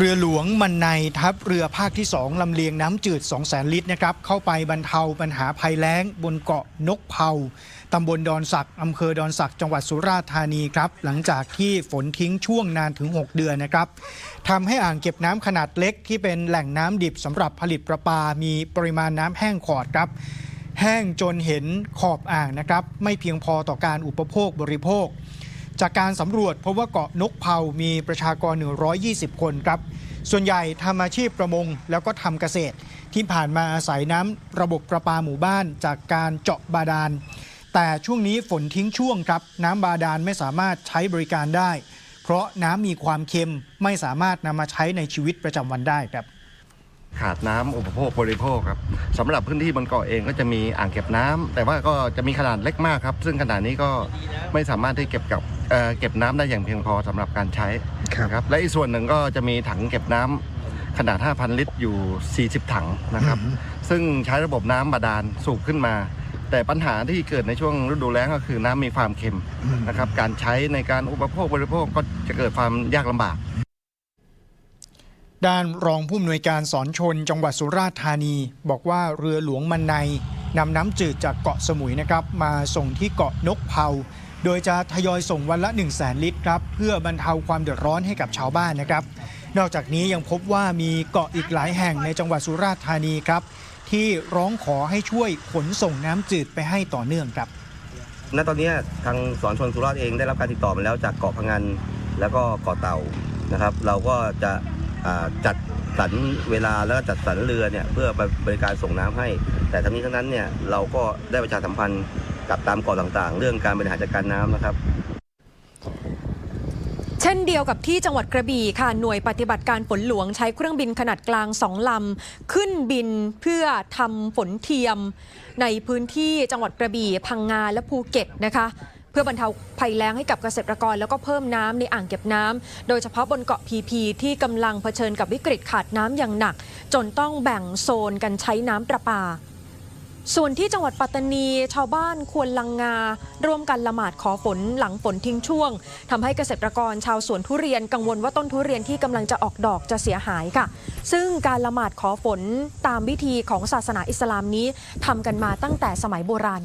เรือหลวงมันในทัพเรือภาคที่ 2ลำเลียงน้ำจืด 2 0 0 0 0 0 ลิตรนะครับเข้าไปบรรเทาปัญหาภัยแล้ง บนเกาะนกเผาตำบลดอนสักอำเภอดอนสักจังหวัดสุราษฎร์ธานีครับหลังจากที่ฝนทิ้งช่วงนานถึง 6 เดือนนะครับทำให้อ่างเก็บน้ำขนาดเล็กที่เป็นแหล่งน้ำดิบสำหรับผลิตประปา มีปริมาณน้ำแห้งขอดครับแห้งจนเห็นขอบอ่างนะครับไม่เพียงพอต่อการอุปโภคบริโภค จากการสำรวจพบว่าเกาะนกเผามีประชากร 120 คนครับ ส่วนใหญ่ทำอาชีพประมงแล้วก็ทำเกษตร ที่ผ่านมาอาศัยน้ำระบบประปาหมู่บ้านจากการเจาะบาดาล แต่ช่วงนี้ฝนทิ้งช่วงครับ น้ำบาดาลไม่สามารถใช้บริการได้ เพราะน้ำมีความเค็มไม่สามารถนำมาใช้ในชีวิตประจำวันได้ครับ ขาดน้ำอุปโภคบริโภคครับสำหรับพื้นที่บนเกาะเองก็จะมีอ่างเก็บน้ำแต่ว่าก็จะมีขนาดเล็กมากครับ ซึ่งขนาดนี้ก็ไม่สามารถที่เก็บกับเอ่อเก็บน้ำได้อย่างเพียงพอสำหรับการใช้นะครับและอีกส่วนหนึ่งก็จะมีถังเก็บน้ำขนาด 5,000 ลิตรอยู่ 40 ถังนะครับ ซึ่งใช้ระบบน้ำบาดาลสูบขึ้นมา แต่ปัญหาที่เกิดในช่วงฤดูแล้งก็คือน้ำมีความเค็มนะครับการใช้ในการอุปโภคบริโภคก็จะเกิดความยากลำบาก ด้านรองผู้อำนวยการสอนชนจังหวัดสุราษฎร์ธานี บอกว่าเรือหลวงมันในนำน้ำจืดจากเกาะสมุยนะครับ มาส่งที่เกาะนกเผาโดยจะทยอยส่งวันละ 1 0 0 0 0แสนลิตรครับเพื่อบรรเทาความเดือดร้อนให้กับชาวบ้านนะครับ นอกจากนี้ยังพบว่ามีเกาะอีกหลายแห่งในจังหวัดสุราษฎร์ธานีครับ ที่ร้องขอให้ช่วยขนส่งน้ำจืดไปให้ต่อเนื่องครับณตอนนี้ทางสอนชนสุราษฎร์เองได้รับการติดต่อมาแล้วจากเกาะพะงันแล้วก็เกาะเต่านะครับ เราก็จะ จัดสรรเวลาแล้วก็จัดสรรเรือเนี่ยเพื่อไปบริการส่งน้ำให้ แต่ทั้งนี้ทั้งนั้นเนี่ยเราก็ได้ประชาสัมพันธ์กับตามเกาะต่างๆ เรื่องการบริหารจัดการน้ำนะครับเช่นเดียวกับที่จังหวัดกระบี่ค่ะหน่วยปฏิบัติการฝนหลวงใช้เครื่องบินขนาดกลางสองลำ ขึ้นบินเพื่อทำฝนเทียม ในพื้นที่จังหวัดกระบี่พังงาและภูเก็ตนะคะ พื่อบรรเทาภัยแล้งให้กับเกษตรกร แล้วก็เพิ่มน้ำในอ่างเก็บน้ำโดยเฉพาะบนเกาะพีพีที่กำลังเผชิญกับวิกฤตขาดน้ำอย่างหนัก จนต้องแบ่งโซนกันใช้น้ำประปาส่วนที่จังหวัดปัตตานีชาวบ้านควรลังงา ร่วมกันละหมาดขอฝนหลังฝนทิ้งช่วงทำให้เกษตรกรชาวสวนทุเรียนกังวลว่าต้นทุเรียนที่กำลังจะออกดอกจะเสียหายค่ะ ซึ่งการละหมาดขอฝนตามวิธีของศาสนาอิสลามนี้ทำกันมาตั้งแต่สมัยโบราณ